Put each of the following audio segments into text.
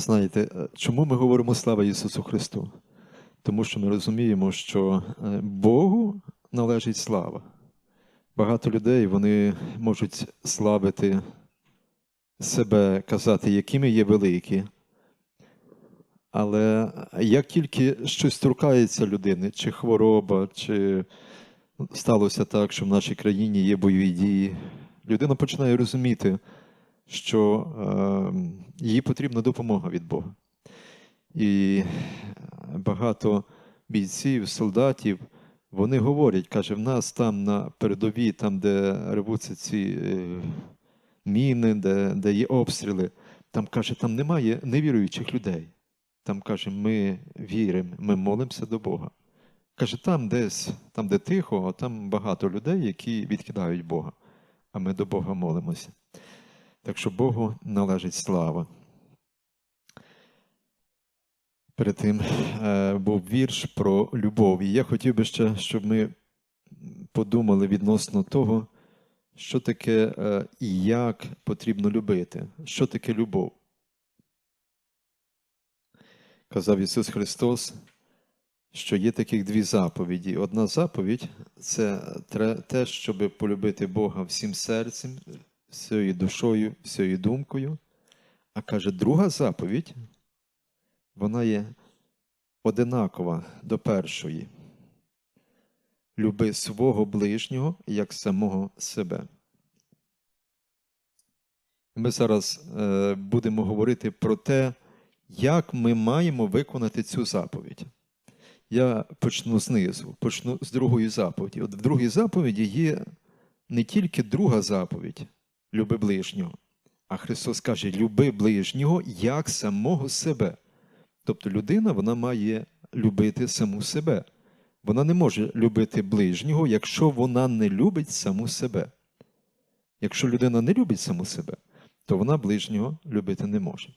Знаєте, е, чому ми говоримо слава Ісусу Христу? Тому що ми розуміємо, що е, Богу належить слава. Багато людей вони можуть славити себе, казати, якими є великі. Але як тільки щось торкається людини, чи хвороба, чи сталося так, що в нашій країні є бойові дії, людина починає розуміти, що е, їй потрібна допомога від Бога. І багато бійців, солдатів, вони говорять, каже, в нас там на передовій, там, де рвуться ці е, міни, де, де є обстріли, там каже, там немає невіруючих людей. Там каже, ми віримо, ми молимося до Бога. Каже, там десь, там, де тихо, там багато людей, які відкидають Бога, а ми до Бога молимося. Так що Богу належить слава. Перед тим е, був вірш про любов. І я хотів би ще, щоб ми подумали відносно того, що таке е, і як потрібно любити. Що таке любов? Казав Ісус Христос, що є таких дві заповіді. Одна заповідь це те, щоб полюбити Бога всім серцем, всією душою, всією думкою. А каже, друга заповідь, вона є одинакова до першої. Люби свого ближнього як самого себе. Ми зараз е, будемо говорити про те, як ми маємо виконати цю заповідь. Я почну знизу, почну з другої заповіді. От в другій заповіді є не тільки друга заповідь люби ближнього, а Христос каже, люби ближнього як самого себе. Тобто людина вона має любити саму себе. Вона не може любити ближнього, якщо вона не любить саму себе. Якщо людина не любить саму себе, то вона ближнього любити не може.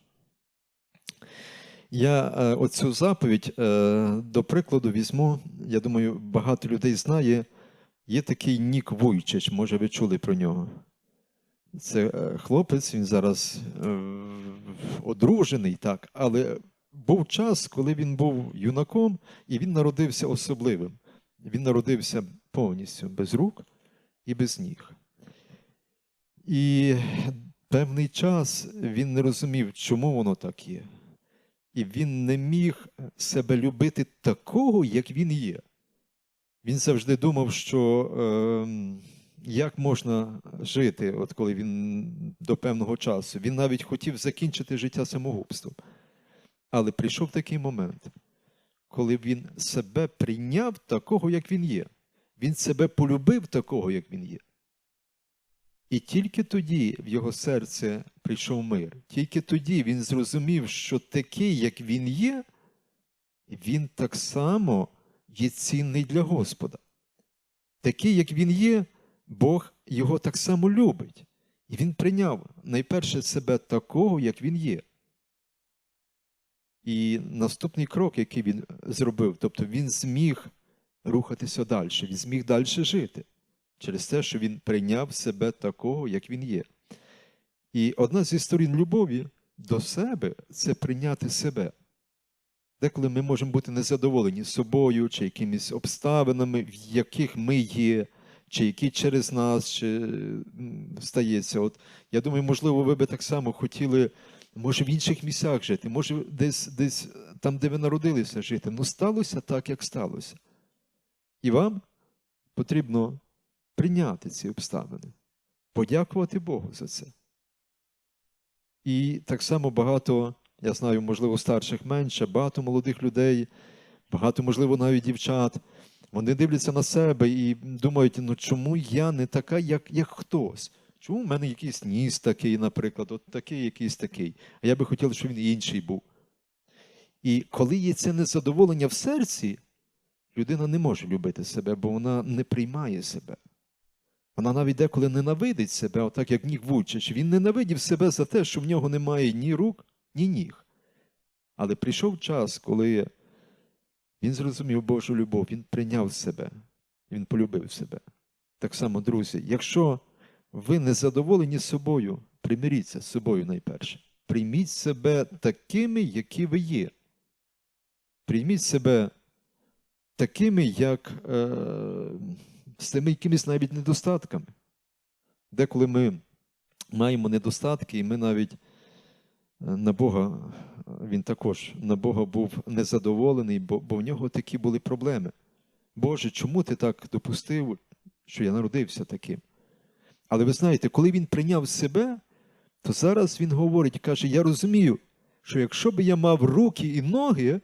Я е, оцю заповідь, е, до прикладу, візьму. Я думаю, багато людей знає. Є такий Нік Вуйчич, може, ви чули про нього. Це е, хлопець, він зараз одружений, так, але був час, коли він був юнаком, і він народився особливим. Він народився повністю без рук і без ніг. І певний час він не розумів, чому воно так є. І він не міг себе любити такого, як він є. Він завжди думав, що е, як можна жити, от коли він до певного часу. Він навіть хотів закінчити життя самогубством. Але прийшов такий момент, коли він себе прийняв такого, як він є. Він себе полюбив такого, як він є. І тільки тоді в його серце прийшов мир. Тільки тоді він зрозумів, що такий, як він є, він так само є цінний для Господа. Такий, як він є, Бог його так само любить. І він прийняв найперше себе такого, як він є. І наступний крок, який він зробив, тобто він зміг рухатися далі, він зміг далі жити через те, що він прийняв себе такого, як він є. І одна зі сторін любові до себе це прийняти себе. Деколи ми можемо бути незадоволені собою, чи якимись обставинами, в яких ми є, чи які через нас чи стається. От Я думаю, можливо, ви би так само хотіли, може, в інших місцях жити, може, десь десь там, де ви народилися, жити. Ну, сталося так, як сталося. І вам потрібно прийняти ці обставини, подякувати Богу за це. І так само багато, я знаю, можливо, старших менше, багато молодих людей, багато, можливо, навіть дівчат. Вони дивляться на себе і думають, ну чому я не така, як як хтось? Чому в мене якийсь ніс такий, наприклад, от такий якийсь такий. А я би хотів, щоб він інший був. І коли є це незадоволення в серці, людина не може любити себе, бо вона не приймає себе. Вона навіть деколи ненавидить себе, отак як Ніг Вучич. Він ненавидів себе за те, що в нього немає ні рук, ні ніг. Але прийшов час, коли він зрозумів Божу любов, він прийняв себе, він полюбив себе. Так само, друзі, якщо ви не задоволені собою, примиріться з собою найперше. прийміть себе такими, які ви є. Прийміть себе такими, як е, з тими якимись навіть недостатками. Деколи ми маємо недостатки, і ми навіть на Бога, він також на Бога був незадоволений, бо, бо в нього такі були проблеми. Боже, чому ти так допустив, що я народився таким? Але ви знаєте, коли він прийняв себе, то зараз він говорить, каже: Я розумію, що якщо б я мав руки і ноги,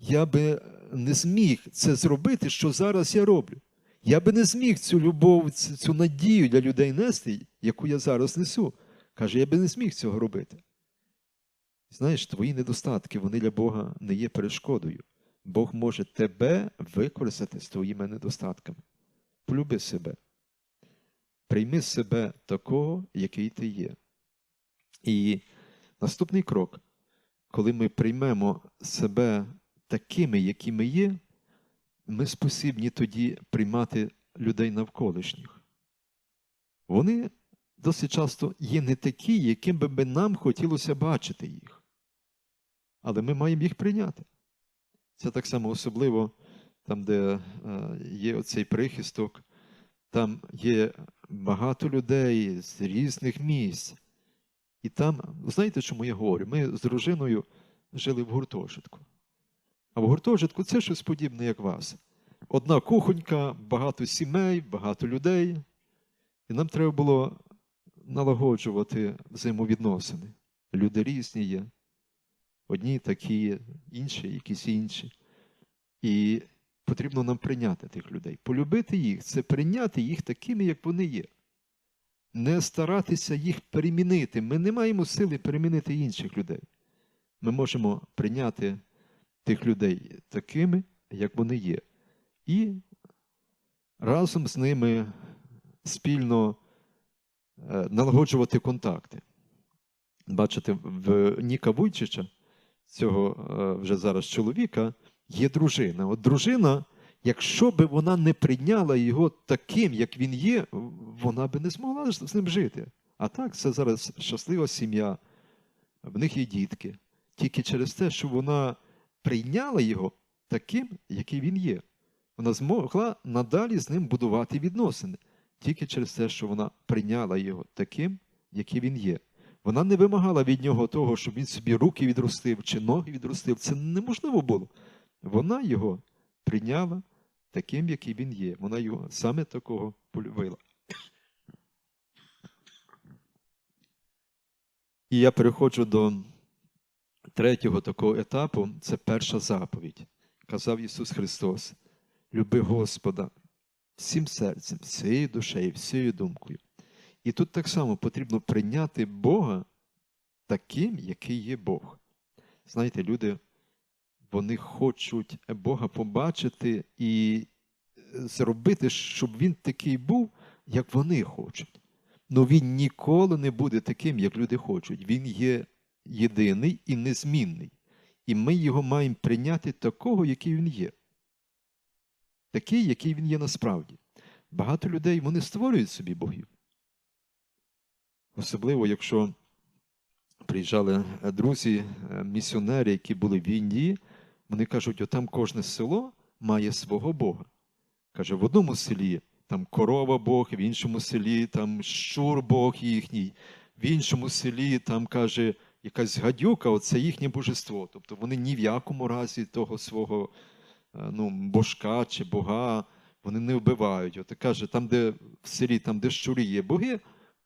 я би не зміг це зробити, що зараз я роблю. Я би не зміг цю любов, цю надію для людей нести, яку я зараз несу. Каже, я би не зміг цього робити. Знаєш, твої недостатки, вони для Бога не є перешкодою. Бог може тебе використати з твоїми недостатками. Полюби себе. Прийми себе такого, який ти є. І наступний крок, коли ми приймемо себе такими, які ми є, ми спосібні тоді приймати людей навколишніх. Вони досить часто є не такі, яким би нам хотілося бачити їх. Але ми маємо їх прийняти. Це так само особливо там, де е, є оцей прихисток, там є багато людей з різних місць. І там, знаєте, чому я говорю? Ми з дружиною жили в гуртожитку. А в гуртожитку це щось подібне, як вас. Одна кухонька, багато сімей, багато людей. І нам треба було налагоджувати взаємовідносини. Люди різні є. Одні такі, інші, якісь інші. І потрібно нам прийняти тих людей. Полюбити їх це прийняти їх такими, як вони є. Не старатися їх перемінити. Ми не маємо сили перемінити інших людей. Ми можемо прийняти тих людей такими, як вони є. І разом з ними спільно е, налагоджувати контакти. Бачите, в Ніка Вуйчича, цього е, вже зараз чоловіка, є дружина. От дружина, якщо би вона не прийняла його таким, як він є, вона би не змогла з ним жити. А так, це зараз щаслива сім'я, в них є дітки. Тільки через те, що вона прийняла його таким, який він є. Вона змогла надалі з ним будувати відносини, тільки через те, що вона прийняла його таким, який він є. Вона не вимагала від нього того, щоб він собі руки відростив чи ноги відростив. Це неможливо було. Вона його прийняла таким, який він є. Вона його саме такого полюбила. І я переходжу до третього такого етапу це перша заповідь. Казав Ісус Христос: люби Господа всім серцем, всією душею, всією думкою. І тут так само потрібно прийняти Бога таким, який є Бог. Знаєте, люди вони хочуть Бога побачити і зробити, щоб Він такий був, як вони хочуть. Но він ніколи не буде таким, як люди хочуть. Він є єдиний і незмінний. І ми його маємо прийняти такого, який він є. Такий, який він є насправді. Багато людей вони створюють собі богів. Особливо, якщо приїжджали друзі, місіонери, які були в Індії, вони кажуть, отам кожне село має свого Бога. Каже, в одному селі там корова Бог, в іншому селі там щур Бог їхній, в іншому селі там каже якась гадюка, оце їхнє божество. Тобто вони ні в якому разі того свого ну, божка чи бога вони не вбивають. От каже, там, де в селі, там, де щурі є боги,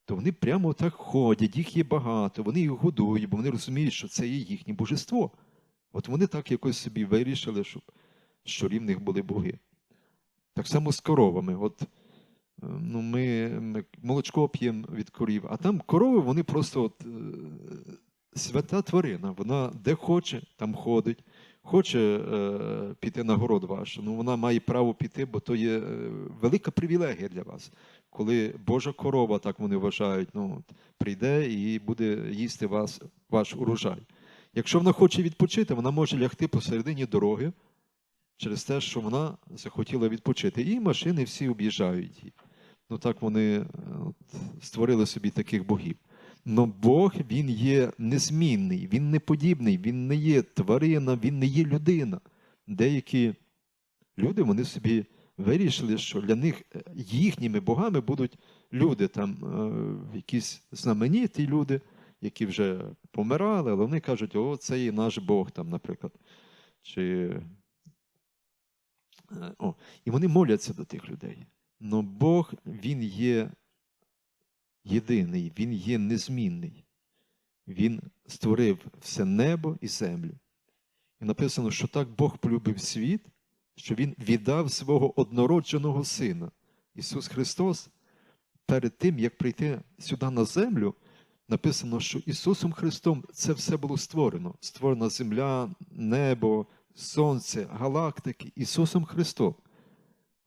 то вони прямо так ходять, їх є багато, вони їх годують, бо вони розуміють, що це є їхнє божество. От вони так якось собі вирішили, щоб щурі в були боги. Так само з коровами. От, ну, Ми, ми молочко п'ємо від корів, а там корови вони просто от, свята тварина. Вона де хоче, там ходить. Хоче е, піти на город ваш, ну вона має право піти, бо то є велика привілегія для вас. Коли Божа корова, так вони вважають, ну, прийде і буде їсти вас, ваш урожай. Якщо вона хоче відпочити, вона може лягти посередині дороги через те, що вона захотіла відпочити. І машини всі об'їжджають її. Ну так вони от, створили собі таких богів. Но Бог Він є незмінний, Він не подібний, Він не є тварина, Він не є людина. Деякі люди вони собі вирішили, що для них е, їхніми богами будуть люди, там е, якісь знамениті люди, які вже помирали, але вони кажуть, о, це є наш Бог, там, наприклад. Чи... е, О, і вони моляться до тих людей. Но Бог, Він є єдиний, Він є незмінний. Він створив все небо і землю. І написано, що так Бог полюбив світ, що Він віддав свого однородженого Сина. Ісус Христос, перед тим, як прийти сюди на землю, написано, що Ісусом Христом це все було створено. Створена земля, небо, сонце, галактики, Ісусом Христом.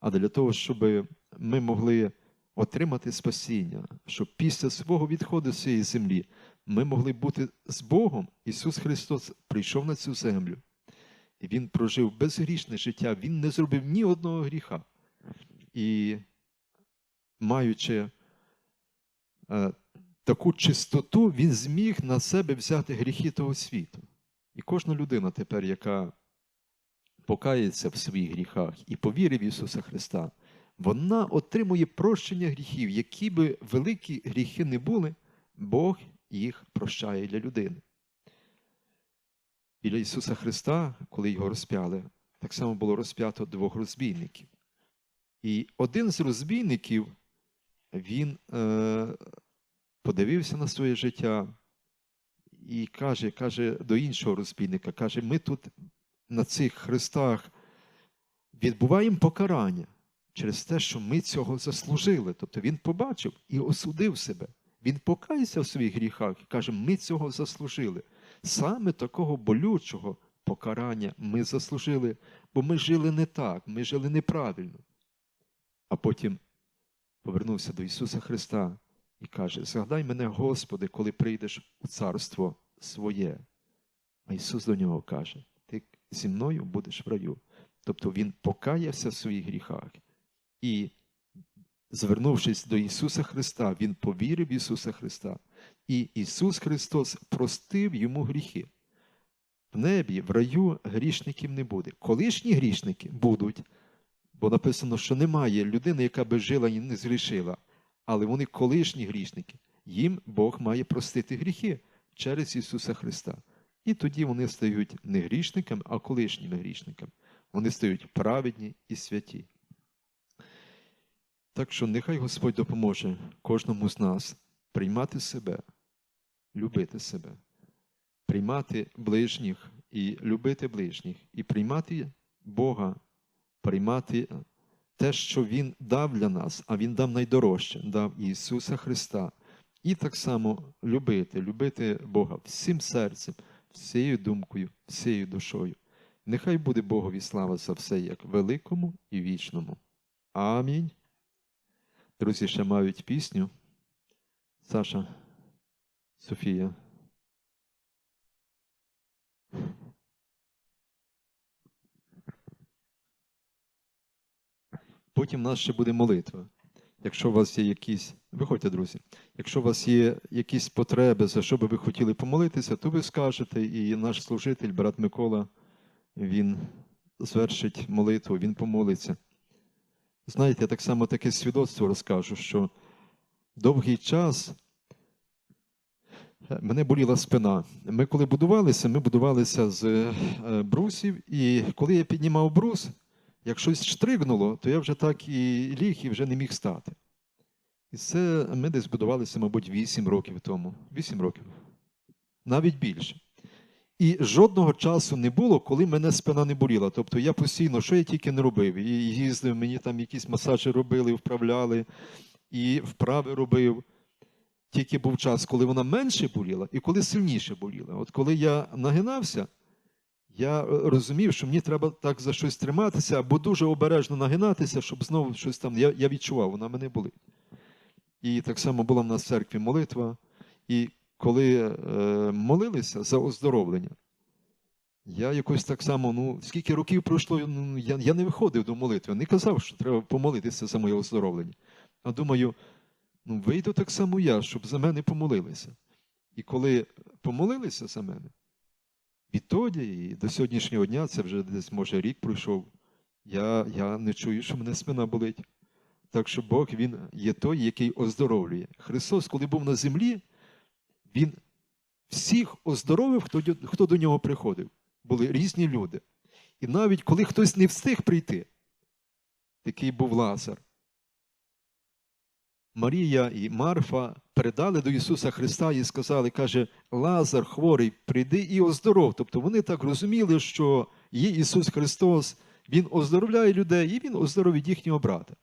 А для того, щоб ми могли отримати спасіння, щоб після свого відходу з цієї землі ми могли бути з Богом, Ісус Христос прийшов на цю землю. Він прожив безгрішне життя, Він не зробив ні одного гріха. І маючи е, таку чистоту, Він зміг на себе взяти гріхи того світу. І кожна людина тепер, яка покається в своїх гріхах і повірить в Ісуса Христа, вона отримує прощення гріхів, які би великі гріхи не були, Бог їх прощає для людини. Біля Ісуса Христа, коли його розп'яли, так само було розп'ято двох розбійників. І один з розбійників, він е, подивився на своє життя і каже, каже до іншого розбійника, каже, ми тут на цих хрестах відбуваємо покарання через те, що ми цього заслужили. Тобто він побачив і осудив себе. Він покаявся в своїх гріхах і каже, ми цього заслужили. Саме такого болючого покарання ми заслужили, бо ми жили не так, ми жили неправильно. А потім повернувся до Ісуса Христа і каже: Згадай мене, Господи, коли прийдеш у царство своє. А Ісус до нього каже: Ти зі мною будеш в раю. Тобто Він покаявся в своїх гріхах. І, звернувшись до Ісуса Христа, Він повірив в Ісуса Христа. І Ісус Христос простив йому гріхи. В небі, в раю грішників не буде. Колишні грішники будуть, бо написано, що немає людини, яка би жила і не згрішила. Але вони колишні грішники. Їм Бог має простити гріхи через Ісуса Христа. І тоді вони стають не грішниками, а колишніми грішниками. Вони стають праведні і святі. Так що нехай Господь допоможе кожному з нас приймати себе, любити себе, приймати ближніх і любити ближніх, і приймати Бога, приймати те, що Він дав для нас, а Він дав найдорожче, дав Ісуса Христа. І так само любити, любити Бога всім серцем, всією думкою, всією душою. Нехай буде Богові слава за все як великому і вічному. Амінь. Друзі, ще мають пісню. Саша, Софія. Потім в нас ще буде молитва. Якщо у вас є якісь, виходьте, друзі, якщо у вас є якісь потреби, за що би ви хотіли помолитися, то ви скажете, і наш служитель, брат Микола, він звершить молитву, він помолиться. Знаєте, я так само таке свідоцтво розкажу, що довгий час мене боліла спина. Ми коли будувалися, ми будувалися з е, брусів, і коли я піднімав брус, як щось штригнуло, то я вже так і ліг і вже не міг стати. І це ми десь будувалися, мабуть, 8 років тому. 8 років. Навіть більше. І жодного часу не було, коли мене спина не боліла. Тобто я постійно, що я тільки не робив. І їздив, мені там якісь масажі робили, вправляли, і вправи робив. Тільки був час, коли вона менше боліла і коли сильніше боліла. От коли я нагинався, я розумів, що мені треба так за щось триматися, або дуже обережно нагинатися, щоб знову щось там. Я я відчував, вона мене болить. І так само була в нас в церкві молитва. І коли е, молилися за оздоровлення, я якось так само, ну, скільки років пройшло, ну, я я не виходив до молитви, не казав, що треба помолитися за моє оздоровлення. А думаю, ну вийду так само я, щоб за мене помолилися. І коли помолилися за мене, відтоді і до сьогоднішнього дня, це вже десь може рік пройшов, я, я не чую, що мене спина болить. Так що Бог Він є той, який оздоровлює. Христос, коли був на землі, Він всіх оздоровив, хто, хто до нього приходив. Були різні люди. І навіть коли хтось не встиг прийти, такий був Лазар. Марія і Марфа передали до Ісуса Христа і сказали, каже, Лазар хворий, прийди і оздоров. Тобто вони так розуміли, що є Ісус Христос, Він оздоровляє людей, і Він оздоровить їхнього брата.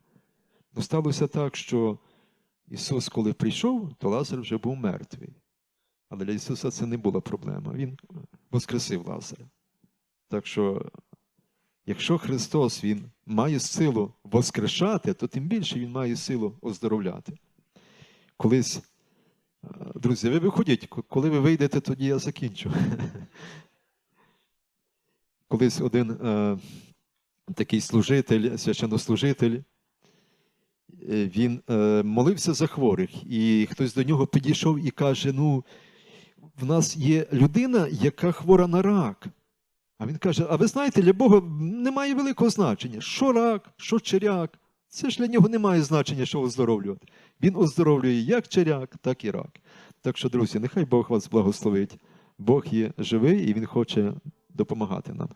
Ну, сталося так, що Ісус, коли прийшов, то Лазар вже був мертвий. Але для Ісуса це не була проблема. Він воскресив Лазаря. Так що, якщо Христос Він має силу воскрешати, то тим більше Він має силу оздоровляти. Колись, е, друзі, ви виходіть, коли ви вийдете, тоді я закінчу. Колись один е, такий служитель, священнослужитель, е, він е, молився за хворих, і хтось до нього підійшов і каже: Ну, в нас є людина, яка хвора на рак. А він каже: А ви знаєте, для Бога немає великого значення. Що рак, що черяк. Це ж для нього немає значення, що оздоровлювати. Він оздоровлює як черяк, так і рак. Так що, друзі, нехай Бог вас благословить. Бог є живий і Він хоче допомагати нам.